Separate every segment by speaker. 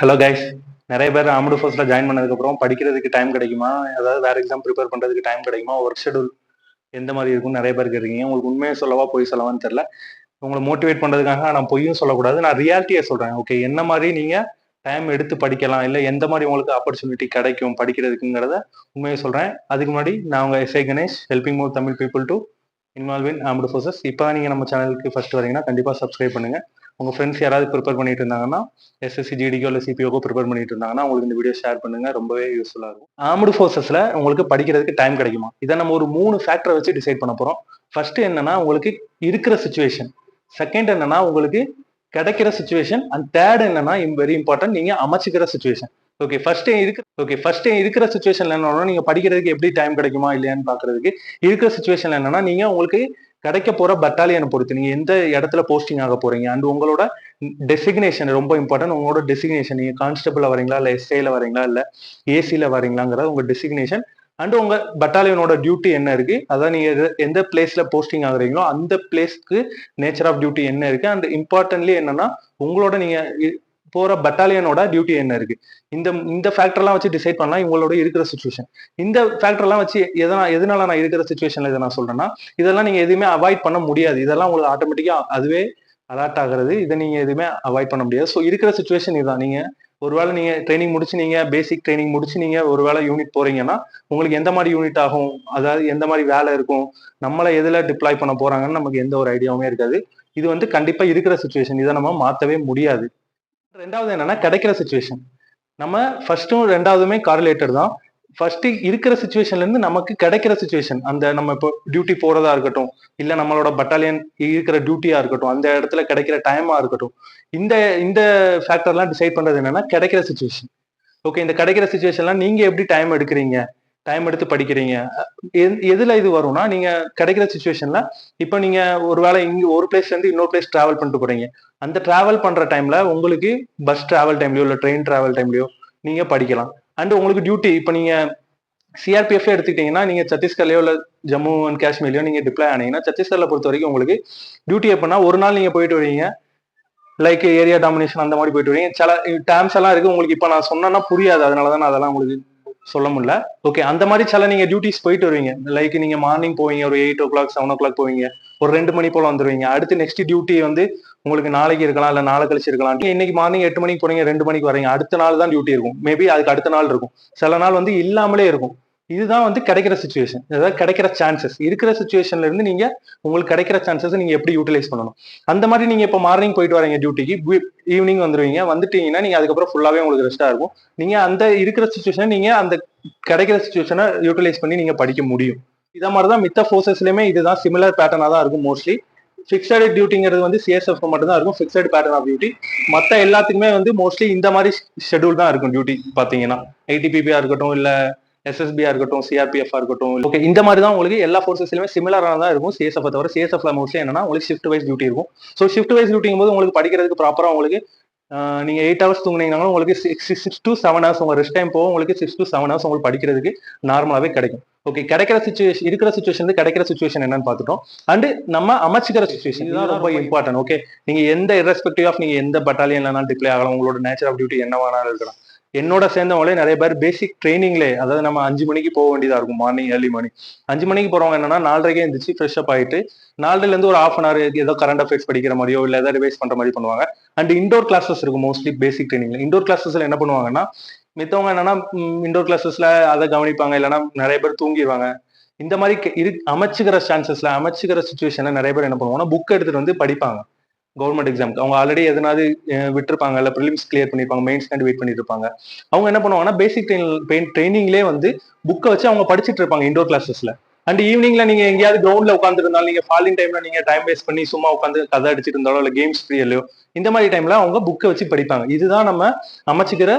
Speaker 1: Hello guys நிறைய பேர் armed ஃபோர்ஸ்ல join பண்ணதுக்கப்புறம் படிக்கிறதுக்கு டைம் கிடைக்குமா? அதாவது வேற எக்ஸாம் ப்ரிப்பேர் பண்றதுக்கு டைம் கிடைக்குமா? ஒர்க் ஷெடியூல் எந்த மாதிரி இருக்கும்னு நிறைய பேர் கேட்குறீங்க உங்களுக்கு உண்மையை சொல்லவா பொய் சொல்லவான்னு தெரியல. உங்களை மோட்டிவேட் பண்றதுக்காக நான் பொய்யும் சொல்லக்கூடாது. நான் ரியாலிட்டியை சொல்றேன் ஓகே என்ன மாதிரி நீங்க டைம் எடுத்து படிக்கலாம்? இல்லை எந்த மாதிரி உங்களுக்கு ஆப்பர்ச்சுனிட்டி கிடைக்கும் படிக்கிறதுக்குங்கிறத உண்மையை சொல்றேன். அதுக்கு முன்னாடி நான் உங்க SI Ganesh helping more Tamil people to involve in armed forces இப்போ நீங்க நம்ம சேனலுக்கு ஃபர்ஸ்ட் வரீங்கன்னா கண்டிப்பா சப்ஸ்கிரைப் பண்ணுங்க. உங்க ஃப்ரெண்ட்ஸ் யாராவது ப்ரிப்பேர் பண்ணிட்டு இருந்தாங்கன்னா எஸ்எஸ்சி ஜிடிக்கோ இல்லை சிபிஓக்கோ ப்ரிப்பேர் பண்ணிட்டு இருந்தாங்கன்னா உங்களுக்கு இந்த வீடியோ ஷேர் பண்ணுங்க. ரொம்பவே யூஸ்ஃபுல்லா இருக்கும். ஆர்ம்டு ஃபோர்ஸஸில் உங்களுக்கு படிக்கிறதுக்கு டைம் கிடைக்குமா? இதை நம்ம ஒரு மூணு ஃபேக்டரை வச்சு டிசைட் பண்ண போறோம். ஃபர்ஸ்ட் என்னன்னா உங்களுக்கு இருக்கிற சுச்சுவேஷன் செகண்ட் என்னன்னா உங்களுக்கு கிடைக்கிற சுச்சுவேஷன் அண்ட் தேர்ட் என்னன்னா வெரி இம்பார்ட்டன்ட் நீங்க அமைச்சுக்கிற சுச்சுவேஷன் ஓகே ஃபர்ஸ்ட் இருக்கு ஓகே ஃபர்ஸ்ட் இருக்கிற சுச்சுவேஷன்ல என்னன்னா நீங்க படிக்கிறதுக்கு எப்படி டைம் கிடைக்குமா இல்லையான்னு பாக்குறதுக்கு இருக்கிற சுச்சுவேஷன்ல என்னன்னா நீங்க உங்களுக்கு கிடைக்க போற பட்டாலியனை பொறுத்து. நீங்க எந்த இடத்துல போஸ்டிங் ஆக போறீங்க? அண்ட் உங்களோட டெசிக்னேஷன் ரொம்ப இம்பார்ட்டன்ட் உங்களோட டெசிக்னேஷன் நீங்க கான்ஸ்டபிள் வரீங்களா? இல்ல எஸ்ஐல வரீங்களா? இல்ல ஏசில வரீங்களாங்கிறது உங்க டெசிக்னேஷன் அண்ட் உங்க பட்டாலியனோட டியூட்டி என்ன இருக்கு? அதான் நீங்க எது- எந்த பிளேஸ்ல போஸ்டிங் ஆகுறீங்களோ அந்த பிளேஸ்க்கு நேச்சர் ஆஃப் டியூட்டி என்ன இருக்கு? அண்ட் இம்பார்ட்டன்ட்லி என்னன்னா உங்களோட நீங்க போற பட்டாலியனோட டியூட்டி என்ன இருக்கு? இந்த இந்த ஃபேக்டர்லாம் வச்சு டிசைட் பண்ணலாம் இவங்களோட இருக்கிற சுச்சுவேஷன் இந்த ஃபேக்டர்லாம் வச்சு எதனா எதனால நான் இருக்கிற சுச்சுவேஷன்ல இதை நான் சொல்றேன்னா இதெல்லாம் நீங்க எதுவுமே அவாய்ட் பண்ண முடியாது. இதெல்லாம் உங்களுக்கு ஆட்டோமேட்டிக்கா அதுவே அலர்ட் ஆகுறது. இதை நீங்க எதுவுமே அவாய்ட் பண்ண முடியாது. ஸோ இருக்கிற சுச்சுவேஷன் இதுதான். நீங்க ஒருவேளை நீங்க ட்ரைனிங் முடிச்சு நீங்க பேசிக் ட்ரைனிங் முடிச்சு நீங்க ஒருவேளை யூனிட் போறீங்கன்னா உங்களுக்கு எந்த மாதிரி யூனிட் ஆகும்? அதாவது எந்த மாதிரி வேலை இருக்கும்? நம்மளை எதுல டிப்ளாய் பண்ண போறாங்கன்னு நமக்கு எந்த ஒரு ஐடியாவுமே இருக்காது. இது வந்து கண்டிப்பா இருக்கிற சுச்சுவேஷன் இதை நம்ம மாத்தவே முடியாது. ரெண்டாவது என்னன்னா கிடைக்கிற சுச்சுவேஷன் நம்ம ஃபர்ஸ்ட்டும் ரெண்டாவதுமே காரிலேட்டட் தான். ஃபர்ஸ்ட் இருக்கிற சுச்சுவேஷன்ல இருந்து நமக்கு கிடைக்கிற சுச்சுவேஷன் அந்த நம்ம இப்போ டியூட்டி போறதா இருக்கட்டும் இல்ல நம்மளோட பட்டாலியன் இருக்கிற டியூட்டியா இருக்கட்டும் அந்த இடத்துல கிடைக்கிற டைமா இருக்கட்டும் இந்த இந்த ஃபேக்டர்லாம் டிசைட் பண்றது என்னன்னா கிடைக்கிற சுச்சுவேஷன் ஓகே இந்த கிடைக்கிற சுச்சுவேஷன்லாம் நீங்க எப்படி டைம் எடுக்கிறீங்க? டைம் எடுத்து படிக்கிறீங்க. எதுல இது வரும்னா நீங்க கிடைக்கிற சுச்சுவேஷன்ல இப்போ நீங்க ஒருவேளை இங்க ஒரு பிளேஸ்ல இருந்து இன்னொரு பிளேஸ் டிராவல் பண்ணிட்டு போறீங்க. அந்த டிராவல் பண்ற டைம்ல உங்களுக்கு பஸ் டிராவல் டைம்லயோ இல்ல ட்ரெயின் டிராவல் டைம்லயோ நீங்க படிக்கலாம். அண்ட் உங்களுக்கு டியூட்டி இப்போ நீங்க சிஆர்பிஎஃப் எடுத்துக்கிட்டீங்கன்னா நீங்க சத்தீஸ்கர்லயோ இல்ல ஜம்மு அண்ட் காஷ்மீர்லயோ நீங்க டிப்ளை ஆனீங்கன்னா சத்தீஸ்கர்ல பொறுத்த வரைக்கும் உங்களுக்கு டியூட்டி எப்படின்னா ஒரு நாள் நீங்க போயிட்டு வரீங்க. லைக் ஏரியா டாமினேஷன் அந்த மாதிரி போயிட்டு வரீங்க. சில டேர்ம்ஸ் எல்லாம் இருக்கு. உங்களுக்கு இப்போ நான் சொன்னேன்னா புரியாது. அதனால தான் அதெல்லாம் உங்களுக்கு சொல்ல முடியல. ஓகே அந்த மாதிரி சில நீங்க டியூட்டிஸ் போயிட்டு வருவீங்க. லைக் நீங்க மார்னிங் போவீங்க ஒரு eight o'clock seven o'clock போவீங்க. ஒரு ரெண்டு மணி போல வந்துருவீங்க. அடுத்து நெக்ஸ்ட் டியூட்டி வந்து உங்களுக்கு நாளைக்கு இருக்கலாம் இல்ல நாளை கழிச்சு இருக்கலாம். இன்னைக்கு மார்னிங் எட்டு மணிக்கு போறீங்க ரெண்டு மணிக்கு வரீங்க அடுத்த நாள் தான் டியூட்டி இருக்கும். மேபி அதுக்கு அடுத்த நாள் இருக்கும். சில நாள் வந்து இல்லாமலே இருக்கும். இதுதான் வந்து கிடைக்கிற சுச்சுவேஷன் அதாவது கிடைக்கிற சான்சஸ் இருக்கிற சுச்சுவேஷன்ல இருந்து நீங்க உங்களுக்கு கிடைக்கிற சான்சஸ் நீங்க எப்படி யூட்டிலைஸ் பண்ணணும்? அந்த மாதிரி நீங்க இப்போ மார்னிங் போயிட்டு வரீங்க டியூட்டிக்கு ஈவினிங் வந்துருவீங்க. வந்துட்டீங்கன்னா நீங்க அதுக்கப்புறம் ஃபுல்லாவே உங்களுக்கு ரெஸ்டா இருக்கும். நீங்க அந்த இருக்கிற சுச்சுவேஷனை நீங்க அந்த கிடைக்கிற சுச்சுவேஷனை யூட்டிலைஸ் பண்ணி நீங்க படிக்க முடியும். இதை மாதிரி தான் மித்த ஃபோர்ஸஸ்லயுமே இதுதான் சிமிலர் பேட்டர்னா தான் இருக்கும் மோஸ்ட்லி ஃபிக்ஸடு டியூட்டிங்கிறது வந்து சிஎஸ்எஃப் மட்டும் தான் இருக்கும். ஃபிக்ஸட் பேட்டர்ன் ஆஃப் டியூட்டி மற்ற எல்லாத்துக்குமே வந்து மோஸ்ட்லி இந்த மாதிரி ஷெட்யூல் தான் இருக்கும் டியூட்டி பாத்தீங்கன்னா. ஐடிபிபியா இருக்கட்டும் இல்லை எஸ்எஸ்பியா இருக்கட்டும் சிஆர்பிஎஃப் இருக்கட்டும். ஓகே இந்த மாதிரி தான் உங்களுக்கு எல்லா ஃபோர்ஸஸ்லயுமே சிமிலரான தான் இருக்கும் சிஎஸ்எஃப் தவிர சிஎஸ்எஃப்ல மோஸ்ட்லி என்னன்னா உங்களுக்கு ஷிஃப்ட் வைஸ் டியூட்டி இருக்கும். ஸோ ஷிஃப்ட் வைஸ் டியூட்டிங்கும் போது உங்களுக்கு படிக்கிறதுக்கு ப்ராப்பரா உங்களுக்கு ஆஹ் நீங்க எயிட் ஹவர்ஸ் தூங்குனீங்கனாலும் உங்களுக்கு six six to seven hours உங்க ரெஸ்ட் டைம் போகும். உங்களுக்கு சிக்ஸ் டு செவன் ஹவர்ஸ் உங்களுக்கு படிக்கிறதுக்கு நார்மலாவே கிடைக்கும். ஓகே கிடைக்கிற சுச்சுவேஷன் இருக்கிற சுச்சுவேஷன் கிடைக்கிற சுச்சுவேஷன் என்னன்னு பார்த்துட்டோம். அண்ட் நம்ம அமைச்சுக்கிற சுச்சுவேஷன் இதுதான் ரொம்ப இம்பார்ட்டன்ட் ஓகே நீங்க எந்த irrespective ஆஃப் நீங்க எந்த பட்டாலியன்லாம் டிப்ளே ஆகலாம். உங்களோட நேச்சர் ஆஃப் டியூட்டி என்ன வேணாலும் இருக்கலாம். என்னோட சேர்ந்தவங்களே நிறைய பேர் பேசிக் ட்ரைனிங்லே அதாவது நம்ம அஞ்சு மணிக்கு போக வேண்டியதா இருக்கும் மார்னிங் ஏர்லி மார்னிங் அஞ்சு மணிக்கு போறவங்க என்னன்னா நாலரைக்கே இருந்துச்சு ஃப்ரெஷ் அப் ஆயிட்டு நாலுல இருந்து ஒரு ஹாஃப் அன் ஹவர் ஏதோ கரண்ட் அஃபேர்ஸ் படிக்கிற மாதிரியோ இல்ல ஏதாவது ரிவைஸ் பண்ற மாதிரி பண்ணுவாங்க. அண்ட் இண்டோர் கிளாஸஸ் இருக்கும் மோஸ்ட்லி பேசிக் ட்ரைனிங்ல இண்டோர் கிளாஸஸ்ல என்ன பண்ணுவாங்கன்னா மித்தவங்க என்னன்னா இண்டோர் கிளாஸஸ்ல அதை கவனிப்பாங்க இல்லைன்னா நிறைய பேர் தூங்கிடுவாங்க இந்த மாதிரி இரு அமைச்சுக்கிற சான்சஸ்ல அமைச்சுக்கிற சுச்சுவேஷன்ல நிறைய பேர் என்ன பண்ணுவாங்கன்னா புக் எடுத்துட்டு வந்து படிப்பாங்க. கவர்மெண்ட் எக்ஸாம்க்கு அவங்க ஆல்ரெடி எதனாவது விட்டுருப்பாங்க விட்டிருப்பாங்க இல்ல ப்ரிலிம்ஸ் கிளியர் பண்ணிருப்பாங்க மெயின்ஸ்க்காண்டி வெயிட் பண்ணிட்டு இருப்பாங்க. அவங்க என்ன பண்ணுவாங்கன்னா பேசிக் ட்ரைனிங்லேயே வந்து புக்கை வச்சு அவங்க படிச்சிட்டு இருப்பாங்க இண்டோர் கிளாஸஸ்ல அண்ட் ஈவினிங்ல நீங்க எங்கேயாவது கிரவுண்ட்ல உட்காந்துருந்தாலும் நீங்க ஃபாலிங் டைம்ல நீங்க டைம் வேஸ்ட் பண்ணி சும்மா உட்காந்து கதை அடிச்சிட்டு இருந்தாலோ இல்ல கேம்ஸ் ஃப்ரீயலையோ இந்த மாதிரி டைம்ல அவங்க புக்கை வச்சு படிப்பாங்க. இதுதான் நம்ம அமைச்சுக்கிற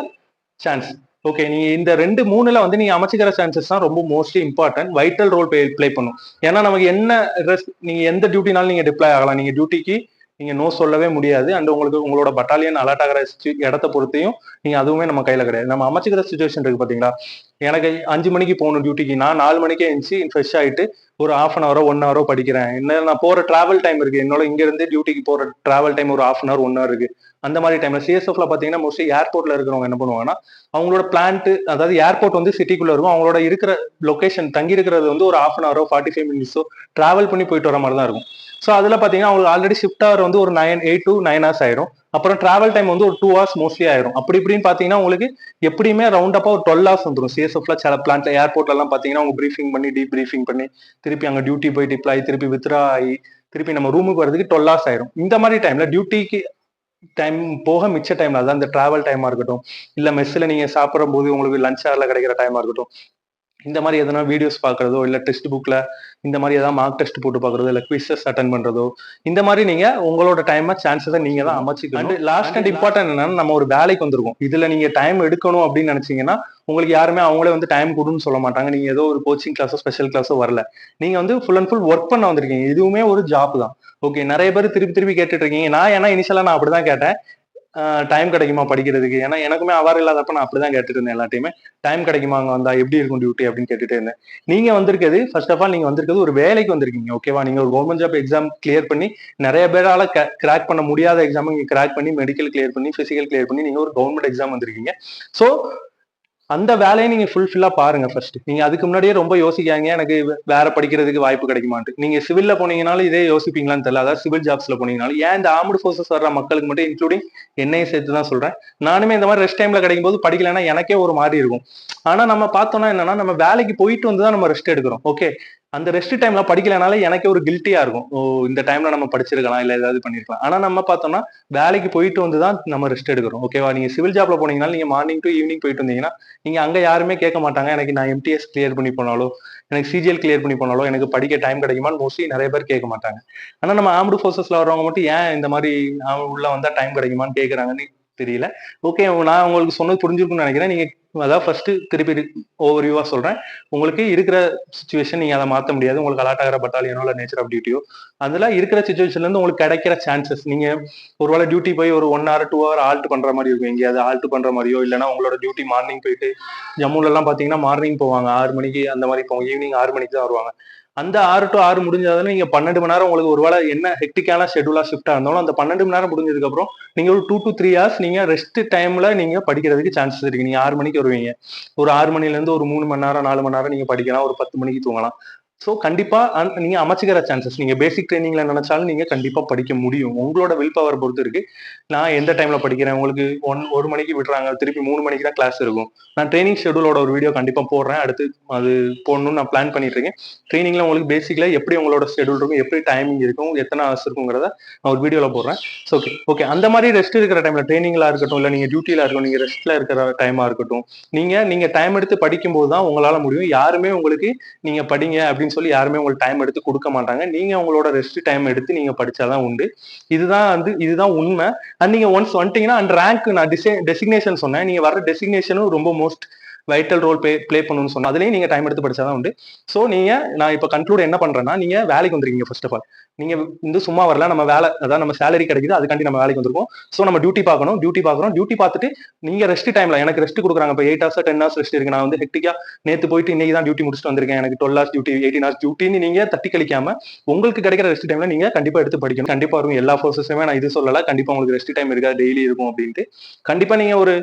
Speaker 1: சான்ஸ் ஓகே நீ இந்த ரெண்டு மூணுல வந்து நீங்க அமைச்சுக்கிற சான்சஸ் தான் ரொம்ப mostly important vital role play play பண்ணும். ஏன்னா நமக்கு என்ன rest- நீங்க எந்த டியூட்டினாலும் நீங்க டிப்ளை ஆகலாம். நீங்க டியூட்டிக்கு நீங்கள் நோ சொல்லவே முடியாது. அண்ட் உங்களுக்கு உங்களோட பட்டாலியன் அலர்ட் ஆகிற situ- இடத்த பொறுத்தையும் நீங்கள் அதுவுமே நம்ம கையில் கிடையாது. நம்ம அமைச்சிக்கிற சுச்சுவேஷன் இருக்குது பார்த்தீங்களா எனக்கு அஞ்சு மணிக்கு போகணும் டியூட்டிக்கு நான் நாலு மணிக்கே எழுந்துச்சு ஃப்ரெஷ் ஆகிட்டு ஒரு ஆஃப் அன் ஹவரோ ஒன் ஹவரோ படிக்கிறேன். என்ன நான் போகிற ட்ராவல் டைம் இருக்குது என்னோட இங்கேருந்து டியூட்டிக்கு போகிற ட்ராவல் டைம் ஒரு half an hour one hour இருக்குது அந்த மாதிரி டைம்ல சிஎஸ்எஃப்ல பார்த்தீங்கன்னா மோஸ்ட்லி ஏர்போர்ட்ல இருக்கிறவங்க என்ன பண்ணுவாங்கன்னா அவங்களோட பிளான்ட் அதாவது ஏர்போர்ட் வந்து சிட்டிக்குள்ள இருக்கும். அவங்களோட இருக்கிற லொகேஷன் தங்கி இருக்கிறது வந்து ஒரு ஹாஃப் அன் ஹவரோ ஃபார்ட்டி ஃபைவ் மினிட்ஸோ டிராவல் பண்ணி போயிட்டு வர மாதிரி தான் இருக்கும். ஸோ அதில் பார்த்தீங்கன்னா அவங்களுக்கு ஆல்ரெடி ஷிஃப்ட் ஆகிற வந்து ஒரு nine eight to nine hours ஆயிரும். அப்புறம் டிராவல் டைம் வந்து ஒரு டூ ஹவர்ஸ் மோஸ்ட்லி ஆயிரும். அப்படி இப்படின்னு பார்த்தீங்கன்னா உங்களுக்கு எப்படியுமே ரவுண்ட் அப்பா ஒரு டுவெல் ஹவர்ஸ் வந்துடும் சிஎஸ்எஃப்ல சில பிளான்ட்ல ஏர்போர்ட்லாம் பார்த்தீங்கன்னா அவங்க ப்ரீஃபிங் பண்ணி டீப் ப்ரீஃபிங் பண்ணி திருப்பி அங்கே டியூட்டி போய் டிப்ளாய் திருப்பி வித்ரா ஆகி திருப்பி நம்ம ரூமுக்கு வரதுக்கு டுவெல் ஹவர்ஸ் ஆயிரும். இந்த மாதிரி டைம்ல டியூட்டிக்கு டைம் போக மிச்ச டைம்ல அதான் இந்த டிராவல் டைமா இருக்கட்டும். இல்ல மெஸ்ல நீங்க சாப்பிடும் போது உங்களுக்கு லஞ்ச் ஹவர்ல கிடைக்கிற டைமா இருக்கட்டும். இந்த மாதிரி எதனா வீடியோஸ் பார்க்கறதோ இல்ல டெஸ்ட் புக்ல இந்த மாதிரி ஏதாவது மார்க் டெஸ்ட் போட்டு பார்க்கறதோ இல்ல குவிசஸ் அட்டன் பண்றதோ இந்த மாதிரி நீங்க உங்களோட டைம் சான்சஸை நீங்க தான் அமைச்சிக்கணும். லாஸ்ட் அண்ட் இம்பார்ட்டன்ட் என்னன்னா நம்ம ஒரு வேலைக்கு வந்திருக்கோம். இதுல நீங்க டைம் எடுக்கணும் அப்படின்னு நினைச்சீங்கன்னா உங்களுக்கு யாருமே அவங்களே வந்து டைம் கொடுன்னு சொல்ல மாட்டாங்க. நீங்க ஏதோ ஒரு கோச்சிங் கிளாஸோ ஸ்பெஷல் கிளாஸோ வரல. நீங்க வந்து ஃபுல் அண்ட் ஃபுல் ஒர்க் பண்ண வந்திருக்கீங்க. இதுவுமே ஒரு ஜாப் தான். ஓகே நிறைய பேர் திருப்பி திருப்பி கேட்டுட்டு இருக்கீங்க. நான் ஏன்னா இனிஷியலா நான் அப்படிதான் கேட்டேன். டைம் கிடைக்குமா படிக்கிறதுக்கு? ஏன்னா எனக்குமே அவார் இல்லாதப்ப நான் அப்படிதான் கேட்டுட்டு இருந்தேன் எல்லாத்தையுமே. டைம் கிடைக்குமா அங்க வந்தா? எப்படி இருக்கும் டியூட்டி அப்படின்னு கேட்டுட்டு இருந்தேன். நீங்க வந்திருக்கிறது ஃபர்ஸ்ட் ஆஃப் ஆல் நீங்க வந்திருக்கிறது ஒரு வேலைக்கு வந்திருக்கீங்க ஓகேவா நீங்க ஒரு கவர்மெண்ட் ஜாப் எக்ஸாம் கிளியர் பண்ணி நிறைய பேரால கிராக் பண்ண முடியாத எக்ஸாம் நீங்க கிராக் பண்ணி மெடிக்கல் கிளியர் பண்ணி பிசிக்கல் கிளியர் பண்ணி நீங்க ஒரு கவர்மெண்ட் எக்ஸாம் வந்திருக்கீங்க. ஸோ அந்த வேலையை நீங்க ஃபுல்ஃபில்லா பாருங்க ஃபர்ஸ்ட் நீங்க அதுக்கு முன்னாடியே ரொம்ப யோசிக்காங்க எனக்கு வேற படிக்கிறதுக்கு வாய்ப்பு கிடைக்குமான்ட்டு. நீங்க சிவில்ல போனீங்கனாலும் இதே யோசிப்பீங்களான்னு தெரியல. அதாவது சிவில் ஜாப்ஸ்ல போனீங்கனாலும். ஏன் இந்த ஆர்மடு ஃபோர்ஸஸ் வர்ற மக்களுக்கு மட்டும் இன்க்ளூடிங் என்னையும் சேர்த்து தான் சொல்றேன். நானுமே இந்த மாதிரி ரெஸ்ட் டைம்ல கிடைக்கும் போது படிக்கலைன்னா எனக்கே ஒரு மாதிரி இருக்கும். ஆனா நம்ம பார்த்தோம்னா என்னன்னா நம்ம வேலைக்கு போயிட்டு வந்து தான் நம்ம ரெஸ்ட் எடுக்கிறோம். ஓகே அந்த ரெஸ்ட் டைம்ல படிக்கலனால எனக்கே ஒரு கில்ட்டியா இருக்கும். ஓ இந்த டைம்ல நம்ம படிச்சிருக்கலாம் இல்ல ஏதாவது பண்ணிருக்கலாம். ஆனா நம்ம பார்த்தோம்னா வேலைக்கு போயிட்டு வந்து தான் நம்ம ரெஸ்ட் எடுக்கிறோம். ஓகேவா நீங்க சிவில் ஜாப்ல போனீங்கன்னா நீங்க மார்னிங் டு ஈவினிங் போயிட்டு வந்தீங்கன்னா நீங்க அங்க யாருமே கேட்க மாட்டாங்க. எனக்கு நான் எம்டிஎஸ் கிளியர் பண்ணி போனாலோ எனக்கு சிஜிஎல் கிளியர் பண்ணி போனாலோ எனக்கு படிக்க டைம் கிடைக்குமான்னு மோஸ்ட்லி நிறைய பேர் கேட்க மாட்டாங்க. ஆனா நம்ம ஆம்டு ஃபோர்ஸஸ்ல வரவங்க மட்டும் ஏன் இந்த மாதிரி உள்ள வந்தா டைம் கிடைக்குமான்னு கேக்குறாங்கன்னு தெரியல. ஓகே நான் உங்களுக்கு சொன்னது புரிஞ்சிருக்கும்னு நினைக்கிறேன். நீங்க அதான் ஃபர்ஸ்ட் திருப்பி ஓவர்வியூவா சொல்றேன். உங்களுக்கு இருக்கிற சுச்சுவேஷன் நீங்க அதை மாற்ற முடியாது. உங்களுக்கு அலாட் ஆகிற பட்டாலியனோ இல்ல நேச்சர் ஆஃப் டியூட்டியோ அதுல இருக்கிற சுச்சுவேஷன்ல இருந்து உங்களுக்கு கிடைக்கிற சான்சஸ் நீங்க ஒருவேளை டியூட்டி போய் ஒரு one hour two hour halt பண்ற மாதிரி இருக்கும். எங்கேயாவது ஆல்ட் பண்ற மாதிரியோ இல்லைன்னா உங்களோட டியூட்டி மார்னிங் போயிட்டு ஜம்முல எல்லாம் பாத்தீங்கன்னா மார்னிங் போவாங்க. ஆறு மணிக்கு அந்த மாதிரி போவாங்க. ஈவினிங் ஆறு மணிக்கு தான் வருவாங்க. அந்த ஆறு டு ஆறு முடிஞ்சதுல நீங்க பன்னெண்டு மணி நேரம் உங்களுக்கு ஒருவேளை என்ன ஹெக்டிக்கான ஷெடியூலா ஷிஃப்டா இருந்தாலும் அந்த பன்னெண்டு மணி நேரம் முடிஞ்சதுக்கு அப்புறம் நீங்க ஒரு டூ டு த்ரீ ஹவர்ஸ் நீங்க ரெஸ்ட் டைம்ல நீங்க படிக்கிறதுக்கு சான்சஸ் இருக்கு. நீங்க ஆறு மணிக்கு வருவீங்க. ஒரு ஆறு மணில இருந்து ஒரு மூணு மணி நேரம் நாலு மணி நேரம் நீங்க படிக்கலாம். ஒரு பத்து மணிக்கு தூங்கலாம். ஸோ கண்டிப்பா அந்த- நீங்க அமைச்சுக்கிற சான்சஸ் நீங்க பேசிக் ட்ரைனிங்ல நினைச்சாலும் நீங்க கண்டிப்பா படிக்க முடியும். உங்களோட வில் பவர் பொறுத்து இருக்கு. நான் எந்த டைம்ல படிக்கிறேன்? உங்களுக்கு ஒன் ஒரு மணிக்கு விடுறாங்க திருப்பி மூணு மணிக்கு தான் கிளாஸ் இருக்கும். நான் ட்ரைனிங் ஷெடியூலோட ஒரு வீடியோ கண்டிப்பா போடுறேன். அடுத்து அது போடணும்னு நான் பிளான் பண்ணிட்டு இருக்கேன் ட்ரைனிங்ல உங்களுக்கு பேசிக்ல எப்படி உங்களோட ஷெடியூல் இருக்கும்? எப்படி டைமிங் இருக்கும்? எத்தனை ஹவர்ஸ் இருக்குங்கிறத நான் ஒரு வீடியோல போடுறேன். ஸோ ஓகே ஓகே அந்த மாதிரி ரெஸ்ட் இருக்கிற டைம்ல ட்ரைனிங்ல இருக்கட்டும் இல்ல நீங்க டியூட்டியில இருக்கட்டும் நீங்க ரெஸ்ட்ல இருக்கிற டைமா இருக்கட்டும் நீங்க நீங்க டைம் எடுத்து படிக்கும் போது தான் உங்களால முடியும். யாருமே உங்களுக்கு நீங்க படிங்க அப்படின்னு சொல்லி யாருமே உங்களுக்கு டைம் எடுத்து கொடுக்க மாட்டாங்க. நீங்க உங்களோட ரெஸ்ட் டைம் எடுத்து நீங்க படிச்சாதான் உண்டு. இதுதான் வந்து இதுதான் உண்மை. அண்ட் நீங்க ஒன்ஸ் வந்துட்டீங்கன்னா அண்ட் ரேங்க் நான் டிசை டெசிக்னேஷன் சொன்னேன். நீங்க வர டெசிக்னேஷனும் ரொம்ப most vital role play play பண்ணணும்னு சொன்னால் அதுலேயும் நீங்க டைம் எடுத்து படிச்சா தான் உண்டு. ஸோ நீங்க நான் இப்போ கன்க்ளூட் என்ன பண்றேன்னா நீங்க வேலைக்கு வந்துருக்கீங்க ஃபர்ஸ்ட் ஆஃப் ஆல் நீங்க வந்து சும்மா வரல நம்ம வேலை அதான் நம்ம சேலரி கிடைக்குது அதுக்காண்டி நம்ம வேலைக்கு வந்திருக்கோம். ஸோ நம்ம டியூட்டி பார்க்கணும் டியூட்டி பார்க்கறோம். டியூட்டி பார்த்துட்டு நீங்க ரெஸ்ட் டைம்ல எனக்கு ரெஸ்ட் கொடுக்குறாங்க. இப்போ eight hours ten hours rest இருக்கு. நான் வந்து ஹெக்டிக்கா நேத்து போயிட்டு இன்னைக்கு தான் டியூட்டி முடிச்சுட்டு வந்திருக்கேன். எனக்கு twelve hours duty eighteen hours டியூட்டின்னு நீங்க தட்டி கழிக்காம உங்களுக்கு கிடைக்கிற ரெஸ்ட் டைம்ல நீங்க கண்டிப்பா எடுத்து படிக்கணும். கண்டிப்பா இருக்கும் எல்லா ஃபோர்ஸஸுமே நான் இது சொல்லல. கண்டிப்பா உங்களுக்கு ரெஸ்ட் டைம் இருக்கா? டெய்லி இருக்கும் அப்படின்ட்டு. கண்டிப்பா நீங்க ஒரு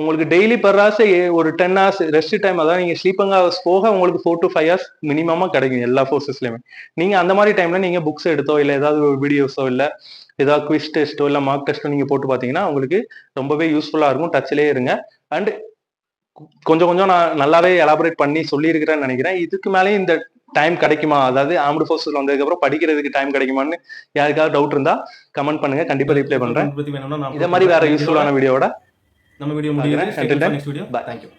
Speaker 1: உங்களுக்கு டெய்லி பெர் ஹவர்ஸ் ஒரு டென் ஹவர்ஸ் ரெஸ்ட் டைம் அதாவது நீங்க ஸ்லீப்பிங் ஹவர்ஸ் போக உங்களுக்கு ஃபோர் டு ஃபைவ் ஹவர்ஸ் மினிமமா கிடைக்கும் எல்லா ஃபோர்ஸஸ்லயுமே நீங்க அந்த மாதிரி டைம்ல நீங்க புக்ஸ் எடுத்தோ இல்ல ஏதாவது ஒரு வீடியோஸோ இல்ல ஏதாவது குவிஸ் டெஸ்ட்டோ இல்ல மார்க் டெஸ்ட்டோ நீங்க போட்டு பாத்தீங்கன்னா உங்களுக்கு ரொம்பவே யூஸ்ஃபுல்லா இருக்கும். டச்லயே இருங்க. அண்ட் கொஞ்சம் கொஞ்சம் நான் நல்லாவே எலாபரேட் பண்ணி சொல்லியிருக்கிறேன்னு நினைக்கிறேன். இதுக்கு மேலேயும் இந்த டைம் கிடைக்குமா? அதாவது ஆம்டு ஃபோர்ஸஸ்ல வந்ததுக்கு அப்புறம் படிக்கிறதுக்கு டைம் கிடைக்குமான்னு யாருக்காவது டவுட் இருந்தா கமெண்ட் பண்ணுங்க. கண்டிப்பா ரிப்ளை பண்றேன். இதே மாதிரி வேற யூஸ்ஃபுல்லான வீடியோட
Speaker 2: நம்ம வீடியோ
Speaker 1: பார்க்கறேன்.
Speaker 2: முடியுது
Speaker 1: Until then,
Speaker 2: next video
Speaker 1: bye.
Speaker 2: Thank you